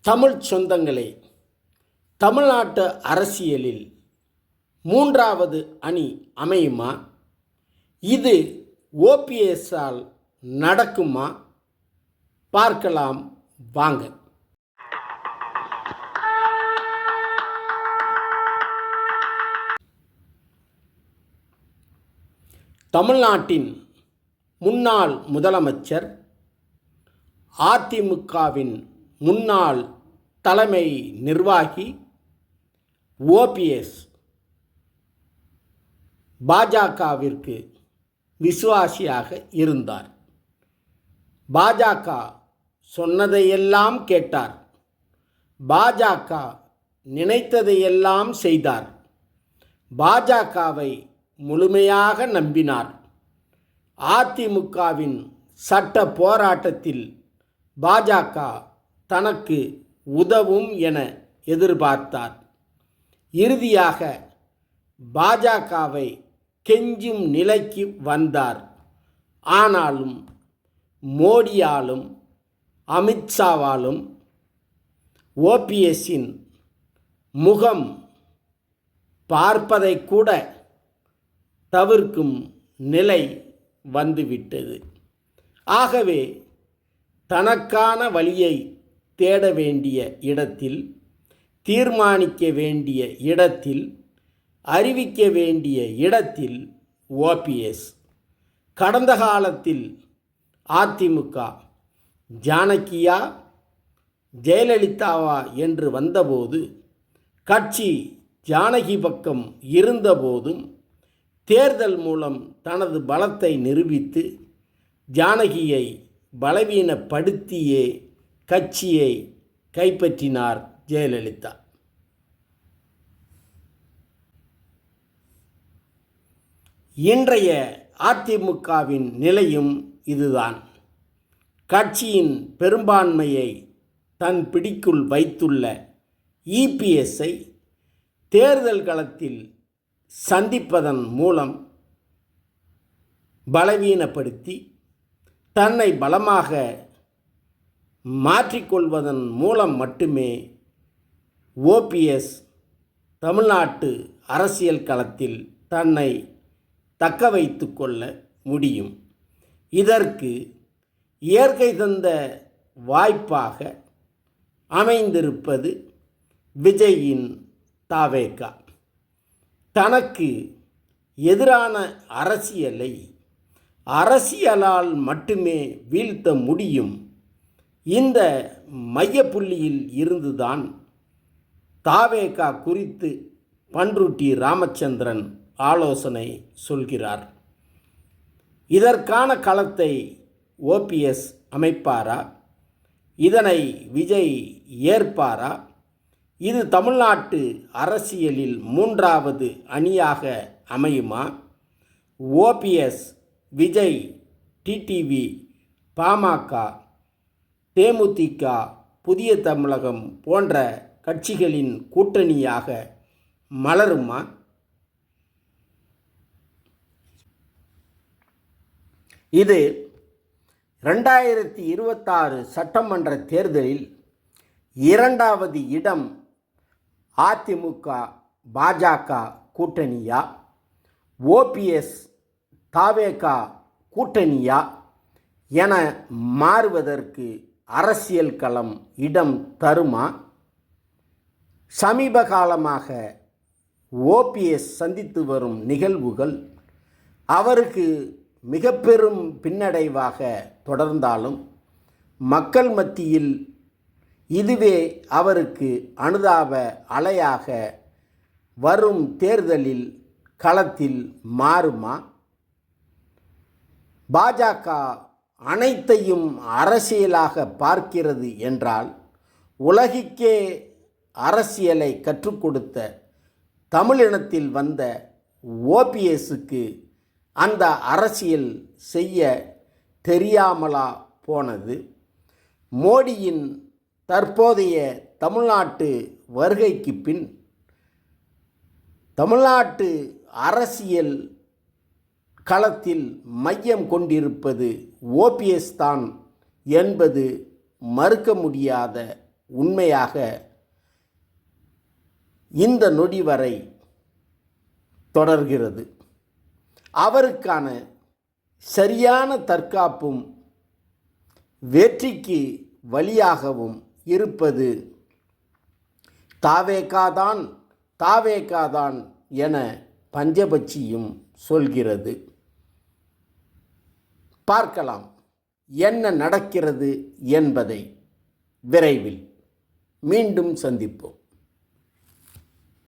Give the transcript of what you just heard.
தமிழ் சொந்தங்களே தமிழ்நாட்டு அரசியலில் மூன்றாவது அணி அமையுமா? இது ஓபிஎஸ்ஸால் நடக்குமா? பார்க்கலாம் வாங்க. தமிழ்நாட்டின் முன்னாள் முதலமைச்சர் அதிமுகவின் முன்னாள் தலைமை நிர்வாகி ஓபிஎஸ் பாஜகவிற்கு விசுவாசியாக இருந்தார். பாஜக சொன்னதையெல்லாம் கேட்டார். பாஜக நினைத்ததையெல்லாம் செய்தார். பாஜகவை முழுமையாக நம்பினார். அதிமுகவின் சட்ட போராட்டத்தில் பாஜக தனக்கு உதவும் என எதிர்பார்த்தார். இறுதியாக பாஜகவை கெஞ்சும் நிலைக்கு வந்தார். ஆனாலும் மோடியாலும் அமித்ஷாவாலும் ஓபிஎஸ்ஸின் முகம் பார்ப்பதை கூட தவிர்க்கும் நிலை வந்துவிட்டது. ஆகவே தனக்கான வழியை தேட வேண்டிய இடத்தில் தீர்மானிக்க வேண்டிய இடத்தில் அறிவிக்க வேண்டிய இடத்தில் ஓபிஎஸ் கடந்த காலத்தில் அதிமுக ஜானகியா ஜெயலலிதாவா என்று வந்தபோது கட்சி ஜானகி பக்கம் இருந்தபோதும் தேர்தல் மூலம் தனது பலத்தை நிரூபித்து ஜானகியை பலவீனப்படுத்தியே கட்சியை கைப்பற்றினார் ஜெயலலிதா. இன்றைய அதிமுகவின் நிலையும் இதுதான். கட்சியின் பெரும்பான்மையை தன் பிடிக்குள் வைத்துள்ள இபிஎஸ்ஐ தேர்தல் களத்தில் சந்திப்பதன் மூலம் பலவீனப்படுத்தி தன்னை பலமாக மாற்றிக்கொள்வதன் மூலம் மட்டுமே ஓபிஎஸ் தமிழ்நாட்டு அரசியல் களத்தில் தன்னை தக்க வைத்து கொள்ள முடியும். இதற்கு இயற்கை தந்த வாய்ப்பாக அமைந்திருப்பது விஜயின் தாவேகா. தனக்கு எதிரான அரசியலை அரசியலால் மட்டுமே வீழ்த்த முடியும். இந்த மையப்புள்ளியில் இருந்துதான் தாவேகா குறித்து பன்ருட்டி ராமச்சந்திரன் ஆலோசனை சொல்கிறார். இதற்கான களத்தை ஓபிஎஸ் அமைப்பாரா? இதனை விஜய் ஏற்பாரா? இது தமிழ்நாட்டு அரசியலில் மூன்றாவது அணியாக அமையுமா? ஓபிஎஸ் விஜய் டிடிவி பாமக தேமுதிக புதிய தமிழகம் போன்ற கட்சிகளின் கூட்டணியாக மலருமா? இது ரெண்டாயிரத்தி இருபத்தாறு சட்டமன்ற தேர்தலில் இரண்டாவது இடம் அதிமுக பாஜக கூட்டணியா? ஓபிஎஸ் தாவேகா கூட்டணியா? என மாறுவதற்கு அரசியல் களம் இடம் தருமா? சமீப காலமாக ஓபிஎஸ் சந்தித்து வரும் நிகழ்வுகள் அவருக்கு மிக பெரும் பின்னடைவாக தொடர்ந்தாலும் மக்கள் மத்தியில் இதுவே அவருக்கு அனுதாப அலையாக வரும் தேர்தலில் களத்தில் மாறுமா? பாஜக அனைத்தையும் அரசியலாக பார்க்கிறது என்றால் உலகிக்கே அரசியலை கற்றுக் கொடுத்த தமிழினத்தில் வந்த ஓபிஎஸ்ஸுக்கு அந்த அரசியல் செய்ய தெரியாமலா போனது. மோடியின் தற்போதைய தமிழ்நாட்டு வருகைக்கு பின் தமிழ்நாட்டு அரசியல் களத்தில் மையம் கொண்டிருப்பது ஓபிஎஸ் தான் என்பது மறுக்க முடியாத உண்மையாக இந்த நொடி வரை தொடர்கிறது. அவருக்கான சரியான தற்காப்பும் வெற்றிக்கு வழியாகவும் இருப்பது தாவேகாதான் தாவேகாதான் என பஞ்சபட்சியும் சொல்கிறது. பார்க்கலாம். என்ன நடக்கிறது என்பதை விரைவில் மீண்டும் சந்திப்போம்.